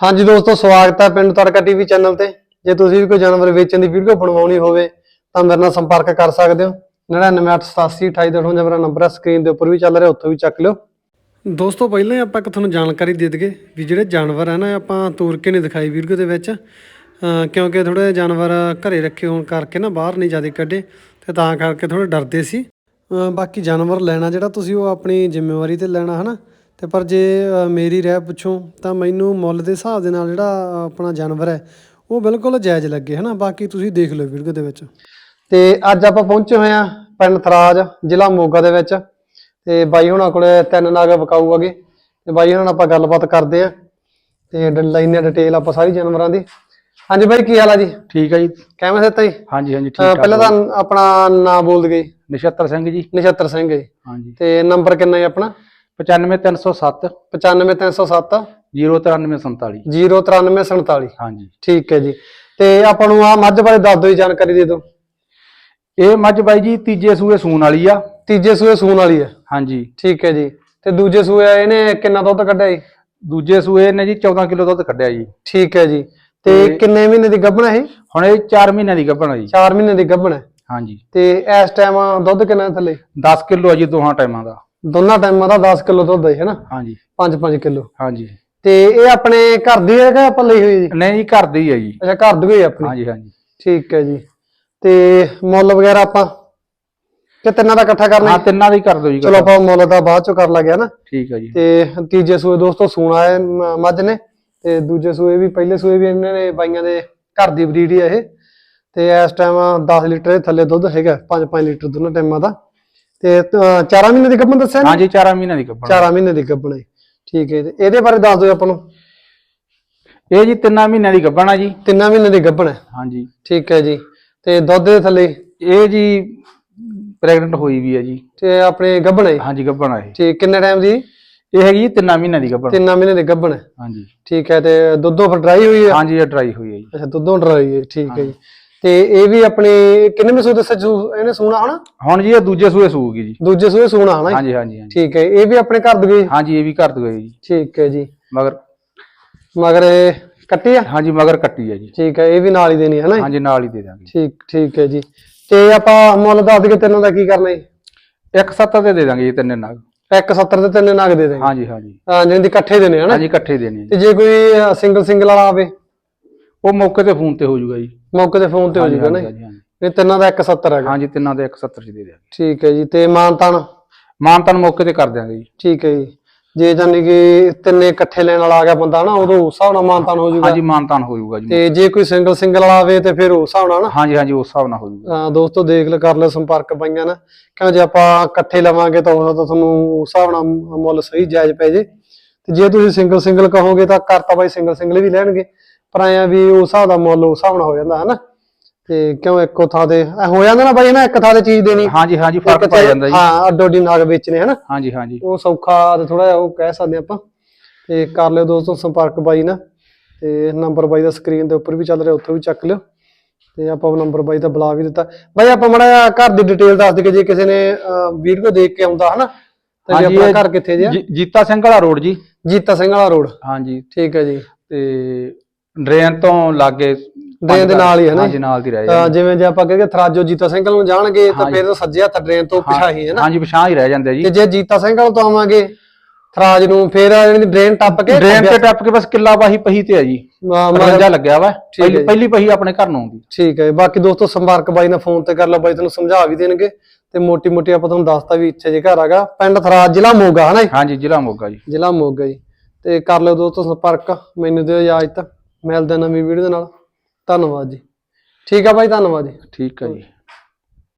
ਹਾਂਜੀ ਦੋਸਤੋ, ਸਵਾਗਤ ਹੈ ਪਿੰਡ ਤੜਕਾ ਟੀਵੀ ਚੈਨਲ ਤੇ। ਜੇ ਤੁਸੀਂ ਵੀ ਕੋਈ ਜਾਨਵਰ ਵੇਚਣ ਦੀ ਵੀਡੀਓ ਬਣਵਾਉਣੀ ਹੋਵੇ, ਤਾਂ ਮੇਰੇ ਨਾਲ ਸੰਪਰਕ ਕਰ ਸਕਦੇ ਹੋ। 99888288 ਜਾਂ ਮੇਰਾ ਨੰਬਰ ਹੈ, ਸਕਰੀਨ ਦੇ ਉੱਪਰ ਵੀ ਚੱਲ ਰਿਹਾ, ਉੱਥੋਂ ਵੀ ਚੱਕ ਲਿਓ। ਦੋਸਤੋ, ਪਹਿਲਾਂ ਹੀ ਆਪਾਂ ਇੱਕ ਤੁਹਾਨੂੰ ਜਾਣਕਾਰੀ ਦੇ ਦਈਏ ਵੀ ਜਿਹੜੇ ਜਾਨਵਰ ਹੈ ਨਾ ਆਪਾਂ ਤੋਰ ਕੇ ਨਹੀਂ ਦਿਖਾਈ ਵੀਡੀਓ ਦੇ ਵਿੱਚ। ਅਹ ਕਿਉਂਕਿ ਥੋੜੇ ਜਾਨਵਰ ਘਰੇ ਰੱਖੇ ਹੋਣ ਕਰਕੇ ਨਾ ਬਾਹਰ ਨਹੀਂ ਜ਼ਿਆਦਾ ਕੱਢੇ, ਤੇ ਤਾਂ ਕਰਕੇ ਥੋੜੇ ਡਰਦੇ ਸੀ। ਬਾਕੀ ਜਾਨਵਰ ਲੈਣਾ ਜਿਹੜਾ ਤੁਸੀਂ ਉਹ ਆਪਣੀ ਜ਼ਿੰਮੇਵਾਰੀ ਤੇ ਲੈਣਾ ਹਨਾ ਤੇ ਪਰ ਜੇ ਮੇਰੀ ਰਾਏ ਪੁੱਛੋ ਤਾਂ ਮੈਨੂੰ ਮੁੱਲ ਦੇ ਹਿਸਾਬ ਦੇ ਨਾਲ ਜਿਹੜਾ ਆਪਣਾ ਜਾਨਵਰ ਹੈ ਉਹ ਬਿਲਕੁਲ ਜਾਇਜ਼ ਲੱਗੇ ਹਨਾ? ਬਾਕੀ ਤੁਸੀਂ ਦੇਖ ਲਓ ਵੀਡੀਓ ਦੇ ਵਿੱਚ। ਤੇ ਅੱਜ ਆਪਾਂ ਪਹੁੰਚੇ ਹੋਏ ਆ ਪਿੰਡ ਥਰਾਜ ਜ਼ਿਲ੍ਹਾ ਮੋਗਾ ਦੇ ਵਿੱਚ। ਤੇ ਬਾਈ ਹੁਣਾਂ ਕੋਲੇ ਤਿੰਨ ਨਾਗ ਵਿਕਾਊ ਹੈਗੇ ਤੇ ਬਾਈ ਹੁਣਾਂ ਨਾਲ ਆਪਾਂ ਗੱਲਬਾਤ ਕਰਦੇ ਆ ਤੇ ਲੈਂਦੇ ਡਿਟੇਲ ਆਪਾਂ ਸਾਰੀ ਜਾਨਵਰਾਂ ਦੀ। ਹਾਂਜੀ ਬਾਈ ਕੀ ਹਾਲ ਆ ਜੀ? ਠੀਕ ਹੈ ਜੀ। ਕਿਵੇਂ ਸਿੱਤਾ ਜੀ? ਹਾਂਜੀ ਹਾਂਜੀ ਠੀਕ ਆ ਪਹਿਲਾਂ ਤਾਂ ਆਪਣਾ ਨਾਮ ਬੋਲ ਦਗੇ ਨਛੱਤਰ ਸਿੰਘ ਜੀ। ਨਛੱਤਰ ਸਿੰਘ ਜੀ। ਹਾਂਜੀ। ਤੇ ਨੰਬਰ ਕਿੰਨਾ ਹੈ ਆਪਣਾ? 95307 95307 09347 09347 ਹਾਂਜੀ। ਠੀਕ ਹੈ ਜੀ। ਤੇ ਆਪਾਂ ਨੂੰ ਆ ਮੱਝ ਬਾਰੇ ਦੱਸ ਦਿਓ ਜੀ ਜਾਣਕਾਰੀ ਦੇ ਦਿਓ। ਇਹ ਮੱਝ ਬਾਈ ਜੀ ਤੀਜੇ ਸੂਏ ਸੂਣ ਵਾਲੀ ਆ। ਤੀਜੇ ਸੂਏ ਸੂਣ ਵਾਲੀ ਹੈ ਹਾਂਜੀ। ਠੀਕ ਹੈ ਜੀ। ਤੇ ਦੂਜੇ ਸੂਏ ਇਹਨੇ ਕਿੰਨਾ ਦੁੱਧ ਕੱਢਿਆ ਜੀ? ਦੂਜੇ ਸੂਏ ਨੇ ਜੀ 14 ਕਿਲੋ ਦੁੱਧ ਕੱਢਿਆ ਜੀ। ਠੀਕ ਹੈ ਜੀ। ਤੇ ਕਿੰਨੇ ਮਹੀਨੇ ਦੀ ਗੱਭਣ ਹੈ ਇਹ? ਹੁਣ ਇਹ 4 ਮਹੀਨਿਆਂ ਦੀ ਗੱਭਣ ਆ ਜੀ। 4 ਮਹੀਨੇ ਦੀ ਗੱਭਣ ਹੈ। ਹਾਂਜੀ। ਤੇ ਇਸ ਟਾਈਮ ਦੁੱਧ ਕਿੰਨਾ ਹੈ ਥੱਲੇ? 10 ਕਿਲੋ ਆ ਜੀ ਦੋਹਾਂ ਟਾਈਮਾਂ ਦਾ। ਦੋਨਾਂ ਟਾਈਮਾਂ ਦਾ 10 ਕਿਲੋ ਦੁੱਧ ਹੈ ਹੈਨਾ? ਹਾਂਜੀ। 5-5 ਕਿਲੋ। ਹਾਂਜੀ। ਤੇ ਇਹ ਆਪਣੇ ਘਰ ਦੀ ਹੈ ਕਿ ਆਪਾਂ ਲਈ ਹੋਈ ਹੈ ਜੀ? ਨਹੀਂ ਜੀ ਘਰ ਦੀ ਆ ਜੀ। ਅੱਛਾ ਘਰ ਦੀ ਹੋਈ ਹੈ ਆਪਣੀ? ਹਾਂਜੀ ਹਾਂਜੀ। ਠੀਕ ਹੈ ਜੀ। ਤੇ ਮੁੱਲ ਵਗੈਰਾ ਆਪਾਂ ਕਿ ਤਿੰਨਾਂ ਦਾ ਇਕੱਠਾ ਕਰਨਾ ਹਾਂ ਹੈ? ਤਿੰਨਾਂ ਦੀ ਕਰ ਦਿਓ ਜੀ ਚਲੋ ਆਪਾਂ ਮੁੱਲ ਦਾ ਬਾਅਦ ਚੋਂ ਕਰ ਲਾਂਗੇ ਹਨਾ? ਠੀਕ ਹੈ ਜੀ। ਤੇ ਤੀਜੇ ਸੂਏ ਦੋਸਤੋ ਸੂਣਾ ਹੈ ਮੱਝ ਨੇ। ਤੇ ਦੂਜੇ ਸੂਏ ਵੀ ਪਹਿਲੇ ਸੂਏ ਵੀ ਇਹਨਾਂ ਨੇ ਬਾਈਆਂ ਦੇ ਘਰ ਦੀ ਬਰੀਡ ਹੀ ਹੈ ਇਹ। ਤੇ ਇਸ ਟਾਈਮ 10 ਲੀਟਰ ਦੇ ਥੱਲੇ ਦੁੱਧ ਹੈਗਾ 5-5 ਲੀਟਰ ਦੋਨੋਂ ਟਾਈਮਾਂ ਦਾ। ਤੇ 4 ਮਹੀਨੇ ਦੀ ਗੱਭਣ ਦੱਸਿਆ ਨਾ ਹਾਂਜੀ 4 ਮਹੀਨਿਆਂ ਦੀ ਗੱਭਣ। 4 ਮਹੀਨੇ ਦੀ ਗੱਭਣ ਹੈ। ਠੀਕ ਹੈ ਤੇ ਇਹਦੇ ਬਾਰੇ ਦੱਸ ਦਿਓ ਆਪਾਂ ਨੂੰ। ਇਹ ਜੀ ਤਿੰਨਾਂ ਮਹੀਨਿਆਂ ਦੀ ਗੱਭਣ ਆ ਜੀ। ਤਿੰਨਾਂ ਮਹੀਨੇ ਦੀ ਗੱਭਣ ਹੈ। ਹਾਂਜੀ। ਠੀਕ ਹੈ ਜੀ। ਤੇ ਦੁੱਧ ਦੇ ਥੱਲੇ? ਇਹ ਜੀ ਪ੍ਰੈਗਨੈਂਟ ਹੋਈ ਵੀ ਹੈ ਜੀ। ਤੇ ਆਪਣੇ ਗੱਭਣ ਹੈ? ਹਾਂਜੀ ਗੱਭਣ ਆ ਇਹ। ਠੀਕ ਕਿੰਨੇ ਟਾਈਮ ਦੀ? ਇਹ ਹੈਗੀ ਜੀ ਤਿੰਨਾਂ ਮਹੀਨਿਆਂ ਦੀ ਗੱਭਣ। ਤਿੰਨਾਂ ਮਹੀਨੇ ਦੀ ਗੱਭਣ ਹੈ। ਹਾਂਜੀ। ਠੀਕ ਹੈ ਤੇ ਦੁੱਧੋਂ ਫਿਰ ਡਰਾਈ ਹੋਈ ਹੈ? ਹਾਂਜੀ ਇਹ ਡਰਾਈ ਹੋਈ ਹੈ ਜੀ। ਅੱਛਾ ਦੁੱਧੋਂ ਡਰਾਈ ਹੈ। ਠੀਕ ਹੈ ਜੀ। ਤੇ ਇਹ ਵੀ ਆਪਣੇ ਕਿੰਨੇ ਦੱਸਿਆ ਸੂ- ਇਹਨੇ ਸੂਣਾ ਹਨਾ? ਹੁਣ ਜੀ ਇਹ ਦੂਜੇ ਸੂਏ ਸੂਗੀ ਜੀ। ਦੂਜੇ ਸੂਏ ਸੂਣਾ ਹਨਾ? ਹਾਂਜੀ ਹਾਂਜੀ ਹਾਂਜੀ। ਠੀਕ ਹੈ ਇਹ ਵੀ ਆਪਣੇ ਘਰ ਦੇ ਹਾਂਜੀ ਇਹ ਵੀ ਘਰ ਦੂਏ ਜੀ। ਠੀਕ ਹੈ ਜੀ। ਮਗਰ ਮਗਰ ਕੱਟੀ ਆ? ਹਾਂਜੀ ਮਗਰ ਕੱਟੀ ਹੈ ਜੀ। ਠੀਕ ਹੈ ਇਹ ਵੀ ਨਾਲ ਹੀ ਦੇਣੀ ਹੈ ਨਾ? ਹਾਂਜੀ ਨਾਲ ਹੀ ਦੇ ਦਾਂਗੇ। ਠੀਕ ਠੀਕ ਹੈ ਜੀ। ਤੇ ਆਪਾਂ ਮੁੱਲ ਦੱਸ ਦਈਏ ਤਿੰਨਾਂ ਦਾ ਕੀ ਕਰਨਾ ਜੀ? 170 ਤੇ ਦੇ ਦਾਂਗੇ ਜੀ ਤਿੰਨੇ ਨਗ। 170 ਤੇ ਤਿੰਨੇ ਨਗ ਦੇ ਦੇਣਗੇ ਹਾਂਜੀ ਹਾਂਜੀ। ਹਾਂ ਜਿਹਨਾਂ ਦੀ ਇਕੱਠੇ ਦੇਣੇ ਹਨਾ ਹਾਂਜੀ ਇਕੱਠੇ ਦੇਣੇ ਤੇ ਜੇ ਕੋਈ ਸਿੰਗਲ ਸਿੰਗਲ ਵਾਲਾ ਆਵੇ? ਉਹ ਮੌਕੇ ਤੇ ਫੋਨ ਤੇ ਹੋ ਜਾਊਗਾ ਜੀ। ਮੌਕੇ ਤੇ ਫੋਨ ਤੇ ਹੋ ਜਾਊਗਾ ਨਾ ਜੀ? ਹਾਂਜੀ ਹਾਂਜੀ। ਇਹ ਤਿੰਨਾਂ ਦਾ 170 ਹੈਗਾ। ਹਾਂਜੀ ਤਿੰਨਾਂ ਦੇ 170 ਚ ਦੇ ਦਿਆਂਗੇ ਠੀਕ ਹੈ ਜੀ ਤੇ ਮਾਨਤਾਨ? ਮਾਨ ਤਾਨ ਮੌਕੇ ਤੇ ਕਰ ਦਿਆਂਗੇ ਜੀ। ਠੀਕ ਹੈ ਜੀ। ਜੇ ਜਾਨੀ ਕਿ ਤਿੰਨੇ ਇਕੱਠੇ ਲੈਣ ਵਾਲਾ ਆ ਗਿਆ ਬੰਦਾ ਨਾ ਉਦੋਂ ਉਸ ਹਿਸਾਬ ਨਾਲ ਮਾਨਤਾਨ ਹੋ ਜਾਊਗਾ ਹਾਂਜੀ ਮਾਨ ਤਾਨ ਹੋ ਜਾਊਗਾ ਜੀ ਤੇ ਜੇ ਕੋਈ ਸਿੰਗਲ ਸਿੰਗਲ ਵਾਲਾ ਆਵੇ ਤੇ ਫਿਰ ਉਸ ਹਿਸਾਬ ਨਾਲ ਨਾ? ਹਾਂਜੀ ਹਾਂਜੀ ਉਸ ਹਿਸਾਬ ਨਾਲ ਹੋ ਜਾਊਗਾ ਹਾਂ ਦੋਸਤੋ ਦੇਖ ਲੈ ਕਰ ਲੈ ਸੰਪਰਕ ਪਾਈਆਂ ਨਾ। ਕਿਉਂ ਜੇ ਆਪਾਂ ਇਕੱਠੇ ਲਵਾਂਗੇ ਤਾਂ ਉਹ ਤਾਂ ਤੁਹਾਨੂੰ ਉਸ ਹਿਸਾਬ ਨਾਲ ਮੁੱਲ ਸਹੀ ਜਾਇਜ਼ ਪੈ ਜੇ। ਤੇ ਜੇ ਤੁਸੀਂ ਸਿੰਗਲ ਸਿੰਗਲ ਕਹੋਗੇ ਤਾਂ ਕਰਤਾ ਬਾਈ ਸਿੰਗਲ ਸਿੰਗਲ ਵੀ ਲੈਣਗੇ ਪਰ ਆਇਆ ਵੀ ਉਸ ਹਿਸਾਬ ਦਾ ਮੁੱਲ ਉਸ ਹਿਸਾਬ ਨਾਲ ਹੋ ਜਾਂਦਾ ਹਨਾ? ਤੇ ਕਿਉਂ ਇੱਕੋ ਥਾਂ ਤੇ ਐ ਹੋ ਜਾਂਦਾ ਨਾ ਬਾਈ ਨਾ ਇੱਕ ਥਾਂ ਤੇ ਚੀਜ਼ ਦੇਣੀ। ਹਾਂਜੀ ਹਾਂਜੀ ਫ਼ਰਕ ਪੈ ਜਾਂਦਾ ਜੀ। ਹਾਂ ਅੱਡੋ ਅੱਡੀ ਨਾਗ ਵੇਚਣੇ ਹਨਾ? ਹਾਂਜੀ ਹਾਂਜੀ। ਉਹ ਸੌਖਾ ਤੇ ਥੋੜਾ ਜਿਹਾ ਉਹ ਕਹਿ ਸਕਦੇ ਆਪਾਂ। ਤੇ ਕਰ ਲਿਓ ਦੋਸਤੋ ਸੰਪਰਕ ਬਾਈ ਨਾਲ। ਤੇ ਨੰਬਰ ਬਾਈ ਦਾ ਸਕਰੀਨ ਦੇ ਉੱਪਰ ਵੀ ਚੱਲ ਰਿਹਾ ਉੱਥੋਂ ਵੀ ਚੱਕ ਲਿਓ। ਤੇ ਆਪਾਂ ਉਹ ਨੰਬਰ ਬਾਈ ਦਾ ਬੁਲਾ ਵੀ ਦਿੱਤਾ। ਬਾਈ ਆਪਾਂ ਮੜਾ ਘਰ ਦੀ ਡਿਟੇਲ ਦੱਸ ਦੇ ਜੇ ਕਿਸੇ ਨੇ ਵੀਡੀਓ ਦੇਖ ਕੇ ਆਉਂਦਾ ਹਨਾ? ਤੇ ਆਪਣਾ ਘਰ ਕਿੱਥੇ ਜੀ- ਜੀਤਾ ਸਿੰਘ ਵਾਲਾ ਰੋਡ ਜੀ। ਜੀਤਾ ਸਿੰਘ ਵਾਲਾ ਰੋਡ। ਹਾਂਜੀ। ਠੀਕ ਹੈ ਜੀ। ਤੇ ਡਰੇਨ ਤੋਂ ਲਾਗੇ ਡਰੇਨ ਦੇ ਨਾਲ ਹੀ ਹੈ ਨਾ ਹਾਂਜੀ ਨਾਲ ਦੀ ਰਹਿ ਜਾਂਦੇ। ਜਿਵੇਂ ਜੇ ਆਪਾਂ ਕਹੇ ਥਰਾਜੋ ਜੀਤਾ ਸਿੰਘ ਨੂੰ ਜਾਣਗੇ ਤਾਂ ਫਿਰ ਤਾਂ ਸੱਜੇ ਹੱਥ ਡਰੇਨ ਤੋਂ ਪਿਛਾਹੀ ਹੈ ਨਾ। ਹਾਂਜੀ ਪਛਾਣ ਹੀ ਰਹਿ ਜਾਂਦੇ ਜੀ। ਤੇ ਜੇ ਜੀਤਾ ਸਿੰਘ ਵਾਲ ਤੋਂ ਆਵਾਂਗੇ ਥਰਾਜ ਨੂੰ ਫਿਰ ਜਿਹੜੀ ਡਰੇਨ ਟੱਪ ਕੇ ਡਰੇਨ ਤੇ ਟੱਪ ਕੇ ਬਸ ਕਿੱਲਾ ਬਾਹੀ ਪਹੀ ਤੇ ਆ ਜੀ। ਮ- ਮ- ਮਰੰਜਾ ਲੱਗਿਆ ਵਾ ਹੈ ਪਹਿਲੀ ਜੀ। ਪਹਿਲੀ ਪਹੀ ਆਪਣੇ ਘਰ ਨੂੰ ਆਉਂਦੀ। ਠੀਕ ਹੈ ਬਾਕੀ ਦੋਸਤੋ ਸੰਪਰਕ ਬਾਈ ਨਾਲ ਫੋਨ ਤੇ ਕਰ ਲਓ ਬਾਈ ਤੁਹਾਨੂੰ ਸਮਝਾ ਵੀ ਦੇਣਗੇ। ਤੇ ਮੋਟੀ ਮੋਟੀ ਆਪਾਂ ਤੁਹਾਨੂੰ ਦੱਸਤਾ ਵੀ ਇੱਥੇ ਜੇ ਘਰ ਹੈਗਾ ਪਿੰਡ ਥਰਾਜ ਜ਼ਿਲ੍ਹਾ ਮੋਗਾ ਹਨਾ ਜੀ? ਹਾਂਜੀ ਜ਼ਿਲ੍ਹਾ ਮੋਗਾ ਜੀ। ਜ਼ਿਲ੍ਹਾ ਮੋਗਾ ਜੀ। ਤੇ ਕਰ ਲਓ ਦੋਸਤੋ ਸੰਪਰਕ। ਮੈਨੂੰ ਦਿਓ ਇਜਾਜ਼ਤ। ਮਿਲਦੇ ਹਾਂ ਨਵੀਂ ਵੀਡੀਓ ਦੇ ਨਾਲ। ਧੰਨਵਾਦ ਜੀ। ਠੀਕ ਆ ਬਾਈ ਧੰਨਵਾਦ ਜੀ। ਠੀਕ ਹੈ ਜੀ।